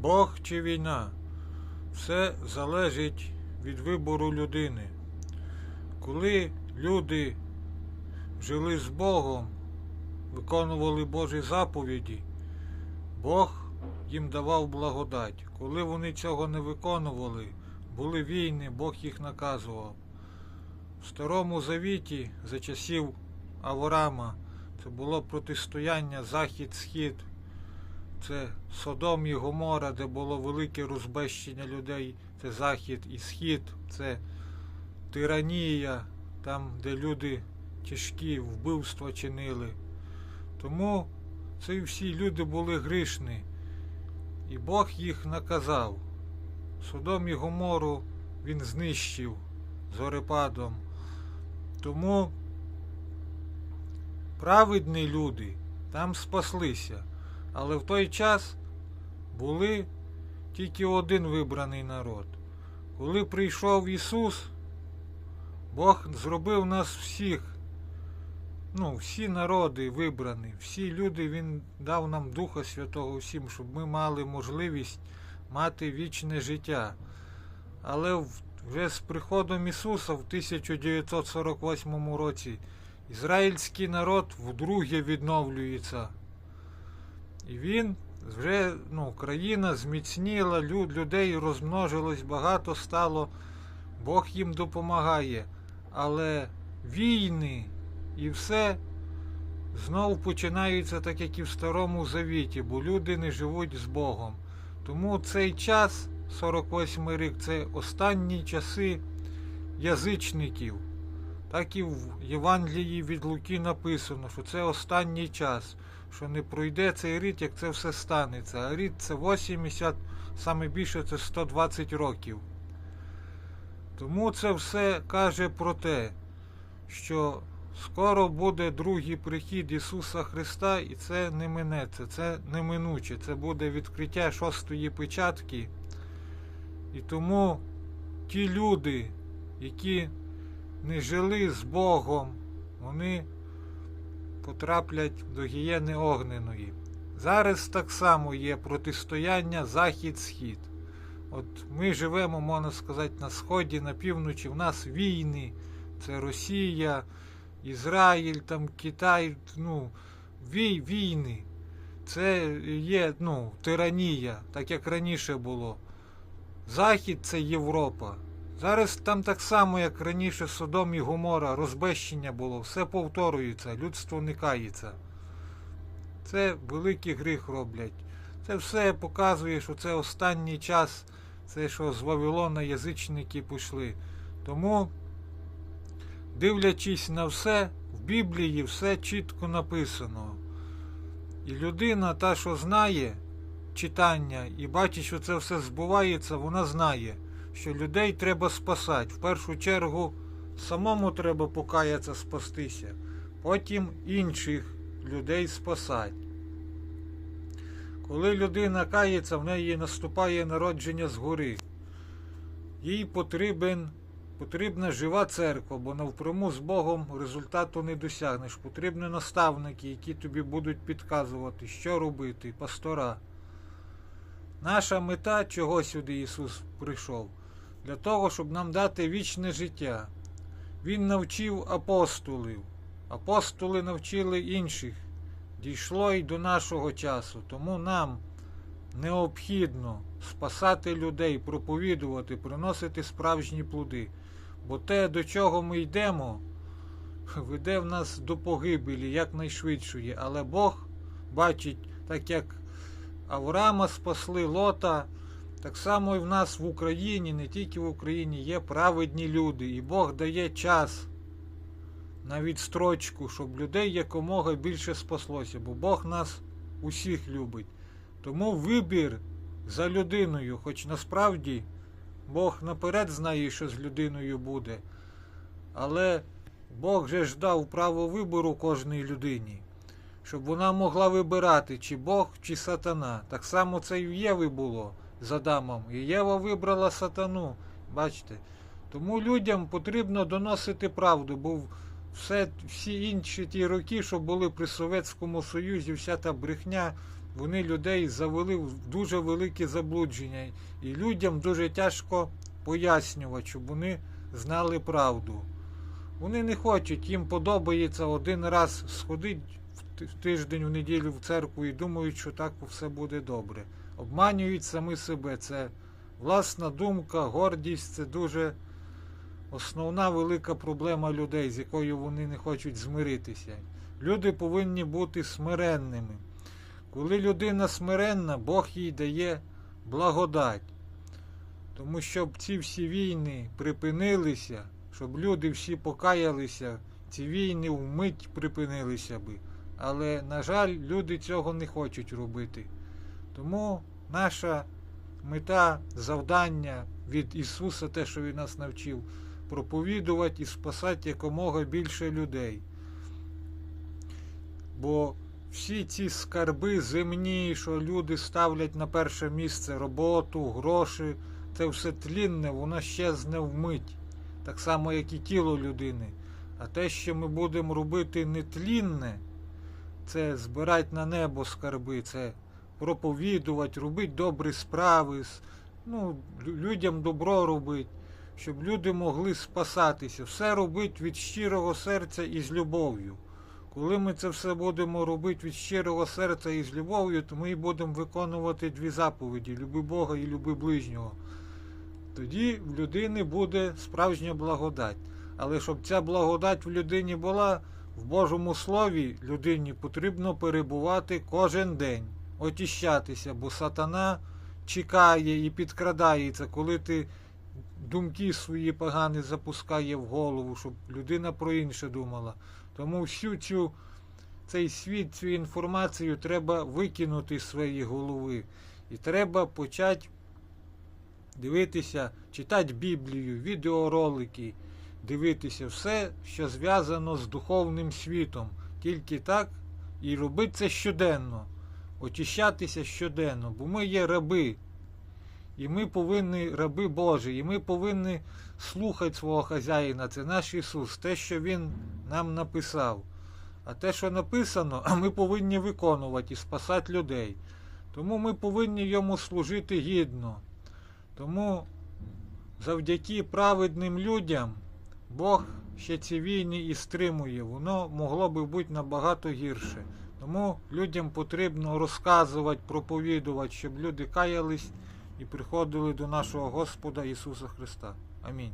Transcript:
Бог чи війна. Все залежить від вибору людини. Коли люди жили з Богом, виконували Божі заповіді, Бог їм давав благодать. Коли вони цього не виконували, були війни, Бог їх наказував. В Старому Завіті за часів Авраама це було протистояння Захід-Схід. Це Содом і Гомора, де було велике розбещення людей. Це Захід і Схід, це тиранія, там, де люди тяжкі вбивства чинили. Тому це всі люди були грішні. І Бог їх наказав. Содом і Гомору він знищив зорепадом. Тому праведні люди там спаслися. Але в той час були тільки один вибраний народ. Коли прийшов Ісус, Бог зробив нас всіх, ну, всі народи вибрані, всі люди, Він дав нам Духа Святого всім, щоб ми мали можливість мати вічне життя. Але вже з приходом Ісуса в 1948 році ізраїльський народ вдруге відновлюється. І він вже ну, країна зміцніла, люд, людей розмножилось, багато стало. Бог їм допомагає. Але війни і все знов починаються так, як і в Старому Завіті, бо люди не живуть з Богом. Тому цей час, 48 рік, це останні часи язичників. Так і в Євангелії від Луки написано, що це останній час, що не пройде цей рік, як це все станеться. А рік це 80, саме більше це 120 років. Тому це все каже про те, що скоро буде другий прихід Ісуса Христа, і це не минеться, це неминуче, це буде відкриття шостої печатки. І тому ті люди, які не жили з Богом, вони потраплять до гієни огненої. Зараз так само є протистояння Захід-Схід. От ми живемо, можна сказати, на Сході, на півночі, в нас війни, це Росія, Ізраїль, там Китай, ну, вій, війни. Це є ну, тиранія, так як раніше було. Захід це Європа. Зараз там так само, як раніше Содом і Гомора, розбещення було, все повторюється, людство не кається. Це великий гріх роблять. Це все показує, що це останній час, це що з Вавилона язичники пішли. Тому, дивлячись на все, в Біблії все чітко написано. І людина, та, що знає читання і бачить, що це все збувається, вона знає що людей треба спасати. В першу чергу самому треба покаятися спастися, потім інших людей спасати. Коли людина кається, в неї наступає народження згори. Їй потрібен, потрібна жива церква, бо навпряму з Богом результату не досягнеш. Потрібні наставники, які тобі будуть підказувати, що робити, пастора. Наша мета, чого сюди Ісус прийшов? Для того, щоб нам дати вічне життя. Він навчив апостолів. Апостоли навчили інших. Дійшло й до нашого часу. Тому нам необхідно спасати людей, проповідувати, приносити справжні плоди. Бо те, до чого ми йдемо, веде в нас до погибелі якнайшвидшої. Але Бог бачить, так як Авраама спасли Лота. Так само і в нас в Україні, не тільки в Україні, є праведні люди, і Бог дає час на відстрочку, щоб людей якомога більше спаслося, бо Бог нас усіх любить. Тому вибір за людиною, хоч насправді Бог наперед знає, що з людиною буде. Але Бог же ж дав право вибору кожній людині, щоб вона могла вибирати, чи Бог, чи сатана. Так само це і в Єви було з Адамом. І Єва вибрала сатану. Бачите? Тому людям потрібно доносити правду, бо все, всі інші ті роки, що були при Совєтському Союзі, вся та брехня, вони людей завели в дуже велике заблудження. І людям дуже тяжко пояснювати, щоб вони знали правду. Вони не хочуть, їм подобається один раз сходити в тиждень в неділю в церкву і думають, що так все буде добре. Обманюють самі себе. Це власна думка, гордість це дуже основна велика проблема людей, з якою вони не хочуть змиритися. Люди повинні бути смиренними. Коли людина смиренна, Бог їй дає благодать. Тому щоб ці всі війни припинилися, щоб люди всі покаялися, ці війни вмить припинилися би. Але, на жаль, люди цього не хочуть робити. Тому наша мета, завдання від Ісуса, те, що Він нас навчив, проповідувати і спасати якомога більше людей. Бо всі ці скарби земні, що люди ставлять на перше місце роботу, гроші, це все тлінне, воно щезне вмить. Так само, як і тіло людини. А те, що ми будемо робити нетлінне, це збирати на небо скарби, це проповідувати, робити добрі справи, ну, людям добро робити, щоб люди могли спасатися. Все робити від щирого серця і з любов'ю. Коли ми це все будемо робити від щирого серця і з любов'ю, то ми будемо виконувати дві заповіді: люби Бога і люби ближнього. Тоді в людини буде справжня благодать. Але щоб ця благодать в людині була, в Божому Слові людині потрібно перебувати кожен день, очищатися, бо сатана чекає і підкрадається, коли ти думки свої погані запускає в голову, щоб людина про інше думала. Тому всю цю цей світ, цю інформацію треба викинути з своєї голови. І треба почати дивитися, читати Біблію, відеоролики, дивитися все, що зв'язано з духовним світом. Тільки так і робити це щоденно, очищатися щоденно, бо ми є раби. І ми повинні, раби Божі, і ми повинні слухати свого хазяїна. Це наш Ісус, те, що Він нам написав. А те, що написано, ми повинні виконувати і спасати людей. Тому ми повинні йому служити гідно. Тому завдяки праведним людям Бог ще ці війни і стримує. Воно могло би бути набагато гірше. Тому людям потрібно розказувати, проповідувати, щоб люди каялись і приходили до нашого Господа Ісуса Христа. Амінь.